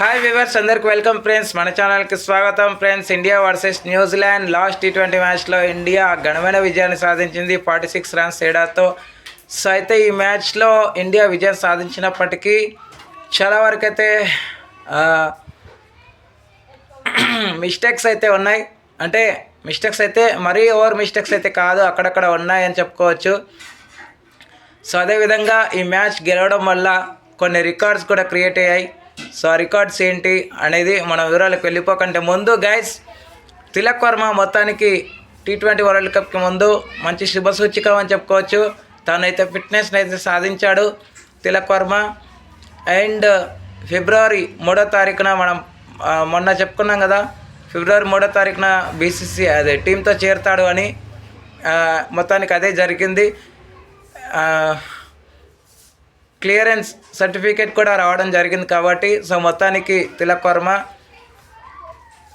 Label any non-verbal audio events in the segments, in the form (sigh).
Hi viewers అందరికి welcome friends మన ఛానల్కి స్వాగతం friends India versus New Zealand last T twenty మ్యాచ్లో ఇండియా ఘనమైన విజయాన్ని సాధించింది. ఫార్టీ సిక్స్ రన్స్ తేడాతో. సో అయితే ఈ మ్యాచ్లో ఇండియా విజయం సాధించినప్పటికీ చాలా వరకు అయితే మిస్టేక్స్ అయితే ఉన్నాయి. అంటే మిస్టేక్స్ అయితే మరీ ఓవర్ మిస్టేక్స్ అయితే కాదు అక్కడక్కడ ఉన్నాయని చెప్పుకోవచ్చు. సో అదేవిధంగా ఈ మ్యాచ్ గెలవడం వల్ల కొన్ని రికార్డ్స్ కూడా క్రియేట్ అయ్యాయి. సో ఆ రికార్డ్స్ ఏంటి అనేది మన వివరాలకు వెళ్ళిపోకంటే ముందు గైస్ తిలక్ వర్మ మొత్తానికి టీ ట్వంటీ వరల్డ్ కప్కి ముందు మంచి శుభసూచికం అని చెప్పుకోవచ్చు. తనైతే ఫిట్నెస్ని అయితే సాధించాడు తిలక్ వర్మ. అండ్ ఫిబ్రవరి మూడో తారీఖున మనం మొన్న చెప్పుకున్నాం కదా ఫిబ్రవరి మూడో తారీఖున బీసీసీ అదే టీంతో చేరుతాడు అని మొత్తానికి అదే జరిగింది. క్లియరెన్స్ సర్టిఫికేట్ కూడా రావడం జరిగింది కాబట్టి సో మొత్తానికి తిలక్ వర్మ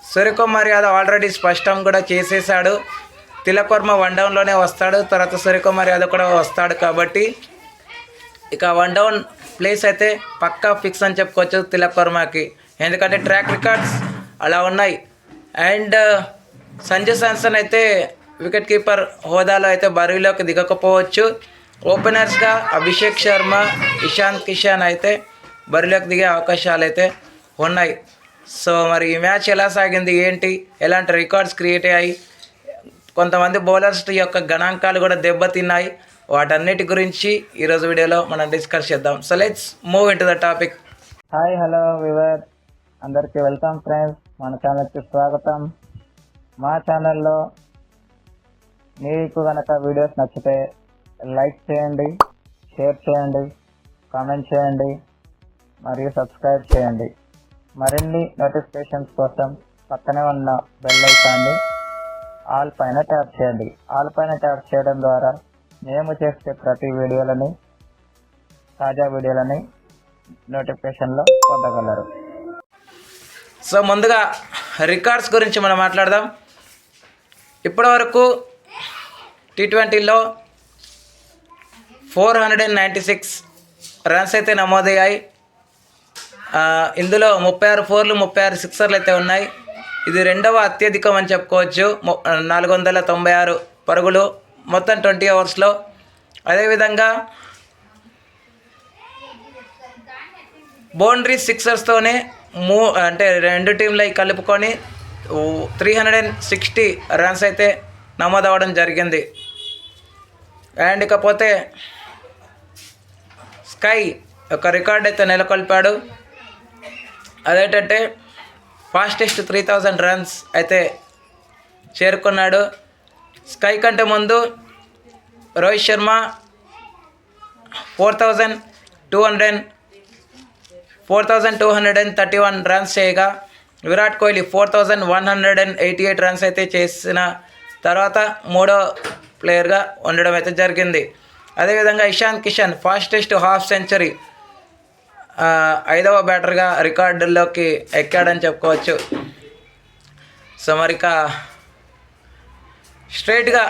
సూర్యకుమార్ యాదవ్ ఆల్రెడీ స్పష్టం కూడా చేసేసాడు తిలక్ వర్మ వన్ డౌన్లోనే వస్తాడు తర్వాత సూర్యకుమార్ యాదవ్ కూడా వస్తాడు కాబట్టి ఇక వన్ డౌన్ ప్లేస్ అయితే పక్కా ఫిక్స్ అని చెప్పుకోవచ్చు తిలక్ వర్మకి. ఎందుకంటే ట్రాక్ రికార్డ్స్ అలా ఉన్నాయి. అండ్ సంజయ్ శాంసన్ అయితే వికెట్ కీపర్ హోదాలో అయితే బరువులోకి దిగకపోవచ్చు. ఓపెనర్స్గా అభిషేక్ శర్మ ఇషాంత్ కిషాన్ అయితే బరిలోకి దిగే అవకాశాలు అయితే ఉన్నాయి. సో మరి ఈ మ్యాచ్ ఎలా సాగింది ఏంటి ఎలాంటి రికార్డ్స్ క్రియేట్ అయ్యాయి? కొంతమంది బౌలర్స్ యొక్క గణాంకాలు కూడా దెబ్బతిన్నాయి. వాటన్నిటి గురించి ఈరోజు వీడియోలో మనం డిస్కస్ చేద్దాం. So let's move in to the topic hi hello viewer అందరికీ వెల్కమ్ ఫ్రెండ్స్. మన ఛానల్కి స్వాగతం. మా ఛానల్లో మీకు కనుక వీడియోస్ నచ్చితే లైక్ చేయండి షేర్ చేయండి కామెంట్ చేయండి మరియు సబ్స్క్రైబ్ చేయండి. మరిన్ని నోటిఫికేషన్స్ కోసం పక్కనే ఉన్న బెల్ ఐకాన్ని ఆల్ పైన ట్యాప్ చేయండి. ఆల్ పైన ట్యాప్ చేయడం ద్వారా మేము చేసే ప్రతి వీడియోలని తాజా వీడియోలని నోటిఫికేషన్లో పొందగలరు. సో ముందుగా రికార్డ్స్ గురించి మనం మాట్లాడదాం. ఇప్పటివరకు టీ ట్వంటీలో four hundred and ninety six runs అయితే నమోదయ్యాయి. ఇందులో ముప్పై ఆరు ఫోర్లు ముప్పై ఆరు సిక్సర్లు అయితే ఉన్నాయి. ఇది రెండవ అత్యధికం అని చెప్పుకోవచ్చు. నాలుగు వందల తొంభై ఆరు పరుగులు మొత్తం ట్వంటీ అవర్స్లో. అదేవిధంగా బౌండరీ సిక్సర్స్తోనే మూ అంటే రెండు టీంలు కలుపుకొని three hundred and sixty runs అయితే నమోదవడం జరిగింది. అండ్ ఇకపోతే స్కై ఒక రికార్డ్ అయితే నెలకొల్పాడు. అదేంటంటే ఫాస్టెస్ట్ త్రీ థౌజండ్ రన్స్ అయితే చేరుకున్నాడు. స్కై కంటే ముందు Rohit Sharma four thousand two hundred four thousand two hundred and thirty one runs చేయగా Virat Kohli four thousand one hundred and eighty eight runs అయితే చేసిన తర్వాత మూడో ప్లేయర్గా ఉండడం అయితే జరిగింది. అదేవిధంగా Ishan Kishan fastest half century ఐదవ బ్యాటర్గా రికార్డుల్లోకి ఎక్కాడని చెప్పుకోవచ్చు. సో మరిక స్ట్రైట్గా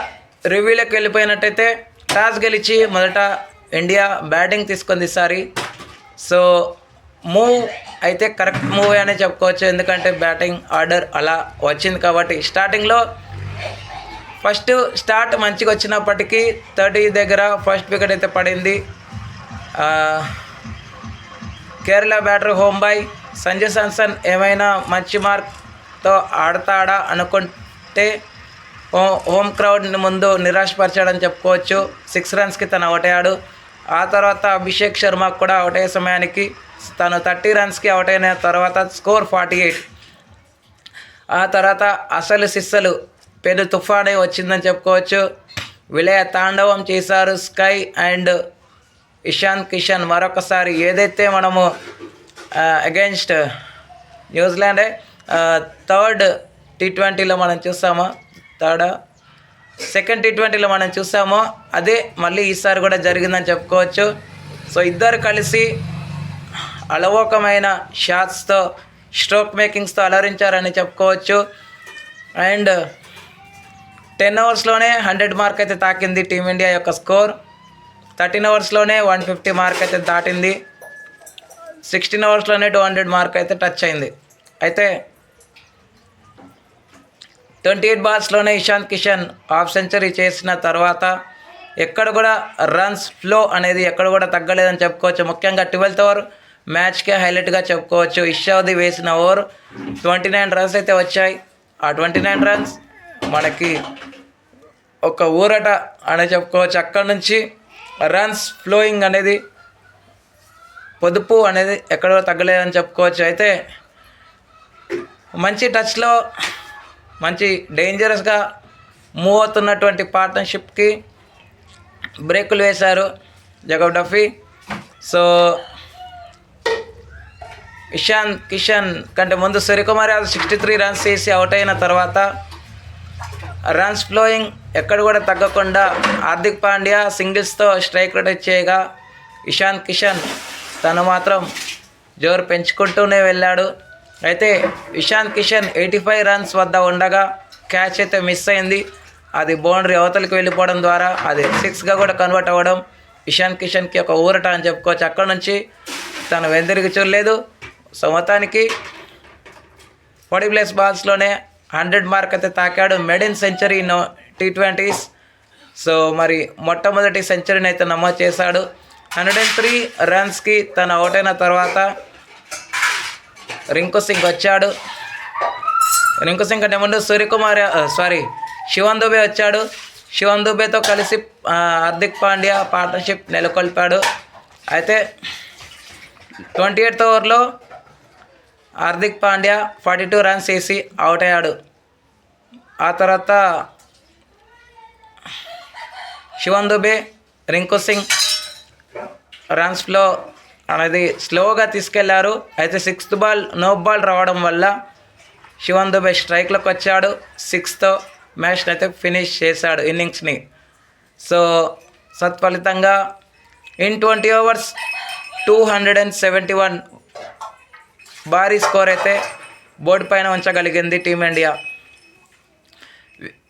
రివ్యూలోకి వెళ్ళిపోయినట్టయితే టాస్ గెలిచి మొదట ఇండియా బ్యాటింగ్ తీసుకుంది ఈసారి. సో మూవ్ అయితే కరెక్ట్ మూవ్ అనే చెప్పుకోవచ్చు. ఎందుకంటే బ్యాటింగ్ ఆర్డర్ అలా వచ్చింది కాబట్టి స్టార్టింగ్లో ఫస్ట్ స్టార్ట్ మంచిగా వచ్చినప్పటికీ థర్టీ దగ్గర ఫస్ట్ వికెట్ అయితే పడింది. కేరళ బ్యాటర్ హోంబాయ్ సంజయ్ శాంసన్ ఏమైనా మంచి మార్క్తో ఆడతాడా అనుకుంటే హో- హోమ్ క్రౌడ్ని ముందు నిరాశపరిచాడని చెప్పుకోవచ్చు. సిక్స్ రన్స్కి తను అవుట్ అయ్యాడు. ఆ తర్వాత అభిషేక్ శర్మ కూడా అవుట్ అయ్యే సమయానికి తను థర్టీ రన్స్కి అవుట్ అయిన తర్వాత స్కోర్ ఫార్టీ ఎయిట్. ఆ తర్వాత అసలు సిస్సలు పెద్ద తుఫానే వచ్చిందని చెప్పుకోవచ్చు. విలయ తాండవం చేశారు స్కై అండ్ ఇషాన్ కిషన్. మరొకసారి ఏదైతే మనము అగైన్స్ట్ న్యూజిలాండే థర్డ్ టీ ట్వంటీలో మనం చూసామో థర్డ్ సెకండ్ టీ ట్వంటీలో మనం చూసామో అదే మళ్ళీ ఈసారి కూడా జరిగిందని చెప్పుకోవచ్చు. సో ఇద్దరు కలిసి అలవోకమైన షాట్స్తో స్ట్రోక్ మేకింగ్స్తో అలరించారని చెప్పుకోవచ్చు. అండ్ టెన్ అవర్స్లోనే హండ్రెడ్ మార్క్ అయితే తాకింది టీమిండియా యొక్క స్కోర్. థర్టీన్ అవర్స్లోనే వన్ ఫిఫ్టీ మార్క్ అయితే దాటింది. సిక్స్టీన్ అవర్స్లోనే టూ హండ్రెడ్ మార్క్ అయితే టచ్ అయింది. అయితే ట్వంటీ ఎయిట్ బాల్స్లోనే ఇషాంత్ కిషన్ హాఫ్ సెంచరీ చేసిన తర్వాత ఎక్కడ కూడా రన్స్ ఫ్లో అనేది ఎక్కడ కూడా తగ్గలేదని చెప్పుకోవచ్చు. ముఖ్యంగా ట్వెల్త్ ఓవర్ మ్యాచ్కే హైలైట్గా చెప్పుకోవచ్చు. ఇషాది వేసిన ఓవర్ ట్వంటీ నైన్ రన్స్ అయితే వచ్చాయి. ఆ ట్వంటీ నైన్ రన్స్ మనకి ఒక ఊరట అనే చెప్పుకోవచ్చు అక్కడి నుంచి రన్స్ ఫ్లోయింగ్ అనేది పొదుపు అనేది ఎక్కడో తగ్గలేదని చెప్పుకోవచ్చు. అయితే మంచి టచ్లో మంచి డేంజరస్గా మూవ్ అవుతున్నటువంటి పార్ట్నర్షిప్కి బ్రేకులు వేశారు Jacob Duffy. So Ishan Kishan కంటే ముందు Suryakumar Yadav sixty three runs చేసి అవుట్ అయిన తర్వాత రన్స్ ఫ్లోయింగ్ ఎక్కడ కూడా తగ్గకుండా హార్దిక్ పాండ్యా సింగిల్స్తో స్ట్రైక్ రేట్ చేయగా ఇషాన్ కిషన్ తను మాత్రం జోరు పెంచుకుంటూనే వెళ్ళాడు. అయితే Ishant Kishan eighty five runs వద్ద ఉండగా క్యాచ్ అయితే మిస్ అయింది. అది బౌండరీ అవతలికి వెళ్ళిపోవడం ద్వారా అది సిక్స్గా కూడా కన్వర్ట్ అవ్వడం ఇషాన్ కిషన్కి ఒక ఊరట అని చెప్పుకోవచ్చు. అక్కడ నుంచి తను వెందిరిగి చూడలేదు. సో మొత్తానికి ఫార్టీ ప్లస్ బాల్స్లోనే హండ్రెడ్ మార్క్ అయితే తాకాడు. Maiden century no T twenties so మరి మొట్టమొదటి సెంచరీని అయితే నమోదు చేశాడు. హండ్రెడ్ అండ్ త్రీ రన్స్కి తను అవుట్ అయిన తర్వాత రింకు సింగ్ వచ్చాడు. రింకు సింగ్ అంటే ముందు సూర్యకుమార్ సారీ శివన్ దుబే వచ్చాడు. శివన్ దుబేతో కలిసి హార్దిక్ పాండ్యా పార్ట్నర్షిప్ నెలకొల్పాడు. అయితే ట్వంటీ ఎయిత్ ఓవర్లో Hardik Pandya forty two runs వేసి అవుట్ అయ్యాడు. ఆ తర్వాత శివన్ దుబే రింకు సింగ్ రన్స్లో అనేది స్లోగా తీసుకెళ్ళారు. అయితే సిక్స్త్ బాల్ నో బాల్ రావడం వల్ల శివన్ దుబే స్ట్రైక్లోకి వచ్చాడు. సిక్స్తో మ్యాచ్ని అయితే ఫినిష్ చేశాడు ఇన్నింగ్స్ని so సత్ఫలితంగా in twenty overs two hundred and seventy one భారీ స్కోర్ అయితే బోర్డు పైన ఉంచగలిగింది టీమిండియా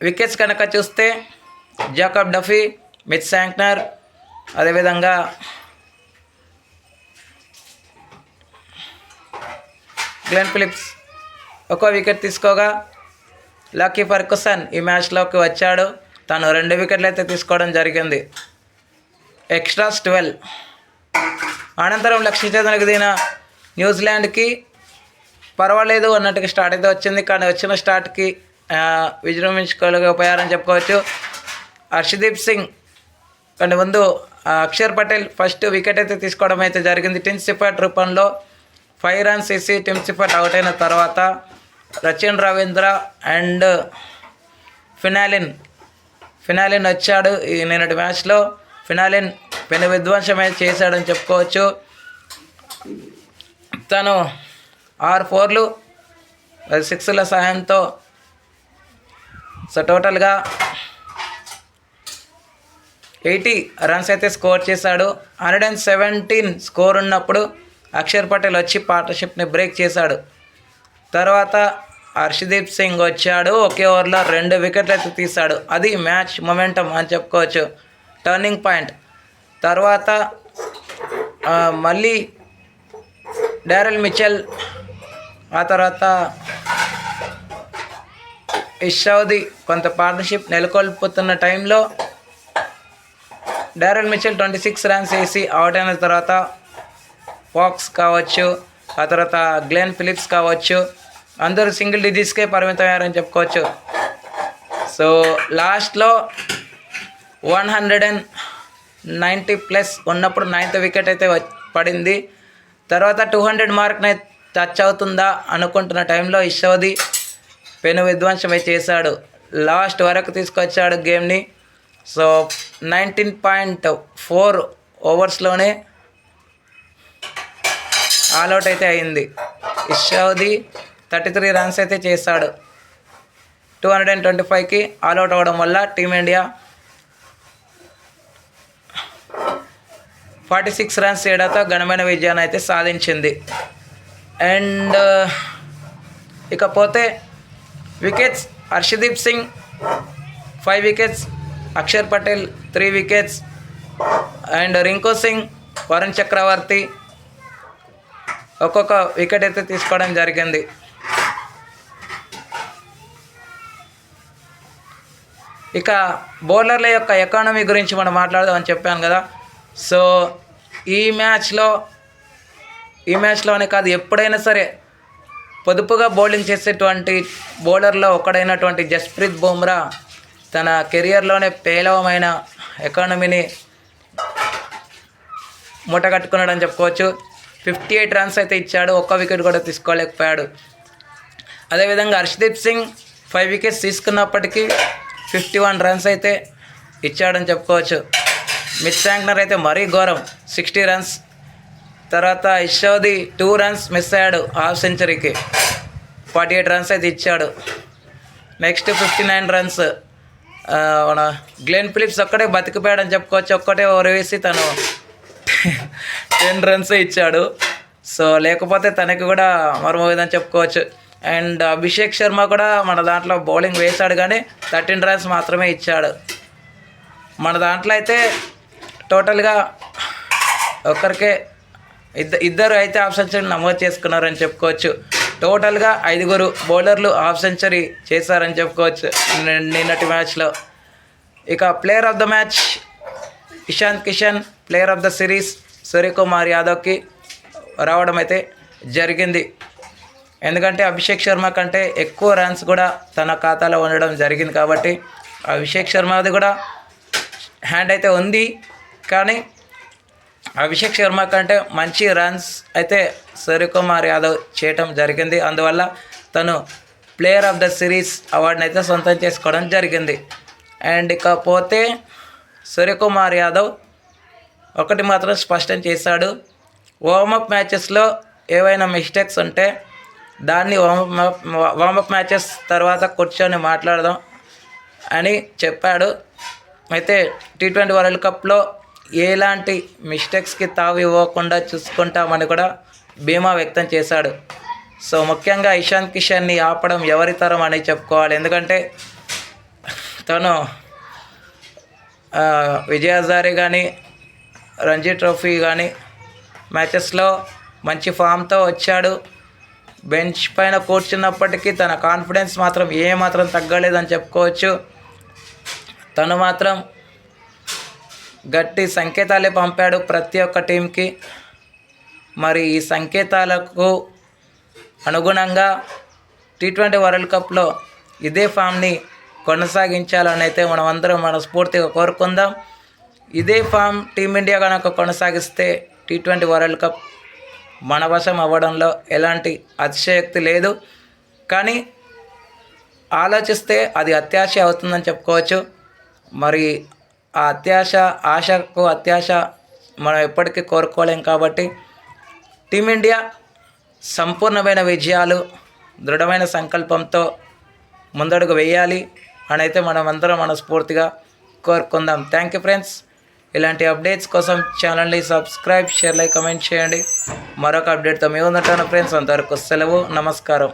వికెట్స్ కనుక చూస్తే జాకబ్ డఫీ మిత్ శాంక్నర్ అదేవిధంగా గ్లెన్ ఫిలిప్స్ ఒక్కో వికెట్ తీసుకోగా లక్కీ ఫర్కుసన్ ఈ మ్యాచ్లోకి వచ్చాడు. తను రెండు వికెట్లు అయితే తీసుకోవడం జరిగింది. Extras twelve. అనంతరం లక్ష్మీచేతనకు దిగిన న్యూజిలాండ్కి పర్వాలేదు అన్నట్టుగా స్టార్ట్ అయితే వచ్చింది. కానీ వచ్చిన స్టార్ట్కి ఆ, విజృంభించుకోలేకపోయారని చెప్పుకోవచ్చు. హర్షదీప్ సింగ్ కంటే ముందు అక్షర్ పటేల్ ఫస్ట్ వికెట్ అయితే తీసుకోవడం అయితే జరిగింది. టిన్ సిఫట్ రూపంలో ఫైవ్ రన్స్ వేసి టిమ్ సిఫట్ అవుట్ అయిన తర్వాత Rachin Ravindra and Finn Allen Finn Allen వచ్చాడు ఈ నిన్నటి మ్యాచ్లో. ఫినాలిన్ పెను విధ్వంసమే చేశాడని చెప్పుకోవచ్చు. తను ఆరు ఫోర్లు సిక్స్ల సహాయంతో సో టోటల్గా ఎయిటీ రన్స్ అయితే స్కోర్ చేశాడు. హండ్రెడ్ అండ్ సెవెంటీన్ స్కోర్ ఉన్నప్పుడు అక్షర్ పటేల్ వచ్చి పార్ట్నర్షిప్ని బ్రేక్ చేశాడు. తర్వాత హర్షదీప్ సింగ్ వచ్చాడు. ఒకే ఓవర్లో రెండు వికెట్లు అయితే తీశాడు. అది మ్యాచ్ మొమెంటం అని చెప్పుకోవచ్చు. Turning point. తర్వాత మళ్ళీ డారెల్ మిచెల్ ఆ తర్వాత ఇషౌది కొంత పార్ట్నర్షిప్ నెలకొల్పుతున్న టైంలో Daryl Mitchell twenty six runs వేసి అవుట్ అయిన తర్వాత ఫాక్స్ కావచ్చు ఆ తర్వాత గ్లెన్ ఫిలిప్స్ కావచ్చు అందరూ సింగిల్ డిజిట్స్కే పరిమితమయ్యారని చెప్పుకోవచ్చు. సో లాస్ట్లో one hundred and ninety plus ఉన్నప్పుడు నైన్త్ వికెట్ అయితే పడింది. తర్వాత టూ హండ్రెడ్ మార్క్ని టచ్ అవుతుందా అనుకుంటున్న టైంలో ఇషోది పెను విధ్వంసమై చేశాడు. లాస్ట్ వరకు తీసుకొచ్చాడు గేమ్ని. సో నైన్టీన్ పాయింట్ ఫోర్ ఓవర్స్లోనే ఆల్అవుట్ అయితే అయింది. ఇషోది థర్టీ త్రీ రన్స్ అయితే చేశాడు. టూ హండ్రెడ్ అండ్ ట్వంటీ ఫైవ్కి ఆల్అవుట్ అవ్వడం వల్ల టీమిండియా ఫార్టీ సిక్స్ రన్స్ తేడాతో ఘనమైన విజయాన్ని అయితే సాధించింది. అండ్ ఇకపోతే wickets Harshdeep Singh five wickets Axar Patel three wickets and Rinku Singh Varun Chakravarthy ఒక్కొక్క వికెట్ అయితే తీసుకోవడం జరిగింది. ఇక బౌలర్ల యొక్క ఎకానమీ గురించి మనం మాట్లాడదామని చెప్పాను కదా. సో ఈ మ్యాచ్లో ఈ మ్యాచ్లోనే కాదు ఎప్పుడైనా సరే పొదుపుగా బౌలింగ్ చేసేటువంటి బౌలర్లో ఒకడైనటువంటి జస్ప్రీత్ బుమ్రా తన కెరియర్లోనే పేలవమైన ఎకానమీని మూట కట్టుకున్నాడని చెప్పుకోవచ్చు. ఫిఫ్టీ ఎయిట్ రన్స్ అయితే ఇచ్చాడు ఒక్క వికెట్ కూడా తీసుకోలేకపోయాడు. అదేవిధంగా హర్షదీప్ సింగ్ ఫైవ్ వికెట్స్ తీసుకున్నప్పటికీ ఫిఫ్టీ వన్ రన్స్ అయితే ఇచ్చాడని చెప్పుకోవచ్చు. మిస్ శాంక్నర్ అయితే మరీ ఘోరం. Sixty runs. తర్వాత ఇషోది టూ రన్స్ మిస్ అయ్యాడు హాఫ్ సెంచరీకి. ఫార్టీ ఎయిట్ రన్స్ అయితే ఇచ్చాడు. Next fifty nine runs. మన గ్లెన్ ఫిలిప్స్ ఒక్కడే బతికిపోయాడని చెప్పుకోవచ్చు. ఒక్కటే ఓవర్ వేసి తను (laughs) టెన్ రన్స్ ఇచ్చాడు. సో లేకపోతే తనకి కూడా మరమోదని చెప్పుకోవచ్చు. అండ్ అభిషేక్ శర్మ కూడా మన దాంట్లో బౌలింగ్ వేశాడు కానీ థర్టీన్ రన్స్ మాత్రమే ఇచ్చాడు. మన దాంట్లో అయితే టోటల్గా ఒక్కరికే ఇద్ద ఇద్దరు అయితే హాఫ్ సెంచరీ నమోదు చేసుకున్నారని చెప్పుకోవచ్చు. టోటల్గా ఐదుగురు బౌలర్లు హాఫ్ సెంచరీ చేశారని చెప్పుకోవచ్చు నిన్నటి మ్యాచ్లో. ఇక player of the match Ishant Kishan player of the series Suryakumar యాదవ్కి రావడం అయితే జరిగింది. ఎందుకంటే అభిషేక్ శర్మ కంటే ఎక్కువ రన్స్ కూడా తన ఖాతాలో ఉండడం జరిగింది కాబట్టి అభిషేక్ శర్మది కూడా హ్యాండ్ అయితే ఉంది. కానీ అభిషేక్ శర్మ కంటే మంచి రన్స్ అయితే సూర్యకుమార్ యాదవ్ చేయటం జరిగింది. అందువల్ల తను ప్లేయర్ ఆఫ్ ద సిరీస్ అవార్డుని అయితే సొంతం చేసుకోవడం జరిగింది. అండ్ ఇకపోతే సూర్యకుమార్ యాదవ్ ఒకటి మాత్రం స్పష్టం చేశాడు. వార్మప్ మ్యాచెస్లో ఏవైనా మిస్టేక్స్ ఉంటే దాన్ని వార్మప్ వార్మప్ మ్యాచెస్ తర్వాత కూర్చొని మాట్లాడదాం అని చెప్పాడు. అయితే టీ ట్వంటీ వరల్డ్ కప్లో ఎలాంటి మిస్టేక్స్కి తావు ఇవ్వకుండా చూసుకుంటామని కూడా బీమా వ్యక్తం చేశాడు. సో ముఖ్యంగా ఇషాంత్ కిషన్ని ఆపడం ఎవరి తరం అని చెప్పుకోవాలి. ఎందుకంటే తను ఆ, విజయ్ హజారే కానీ రంజీ ట్రోఫీ కానీ మ్యాచెస్లో మంచి ఫామ్తో వచ్చాడు. బెంచ్ పైన కూర్చున్నప్పటికీ తన కాన్ఫిడెన్స్ మాత్రం ఏ మాత్రం తగ్గలేదని చెప్పుకోవచ్చు. తను మాత్రం గట్టి సంకేతాలే పంపాడు ప్రతి ఒక్క టీంకి. మరి ఈ సంకేతాలకు అనుగుణంగా టీ ట్వంటీ వరల్డ్ కప్లో ఇదే ఫామ్ని కొనసాగించాలని అయితే మనం అందరం మనస్ఫూర్తిగా కోరుకుందాం. ఇదే ఫామ్ టీమిండియా కనుక కొనసాగిస్తే టీ ట్వంటీ వరల్డ్ కప్ మన వశం అవ్వడంలో ఎలాంటి అతిశయోక్తి లేదు. కానీ ఆలోచిస్తే అది అత్యాశ అవుతుందని చెప్పుకోవచ్చు. మరి ఆ అత్యాశ ఆశకు అత్యాశ మనం ఎప్పటికీ కోరుకోలేం కాబట్టి టీమిండియా సంపూర్ణమైన విజయాలు దృఢమైన సంకల్పంతో ముందడుగు వేయాలి అని అయితే మనం అందరం మనస్ఫూర్తిగా కోరుకుందాం. థ్యాంక్ యూ ఫ్రెండ్స్ ఇలాంటి అప్డేట్స్ కోసం ఛానల్ని సబ్స్క్రైబ్ షేర్ లైక్ కమెంట్ చేయండి. మరొక అప్డేట్తో మేము ఉంటాను ఫ్రెండ్స్ అంతవరకు సెలవు నమస్కారం.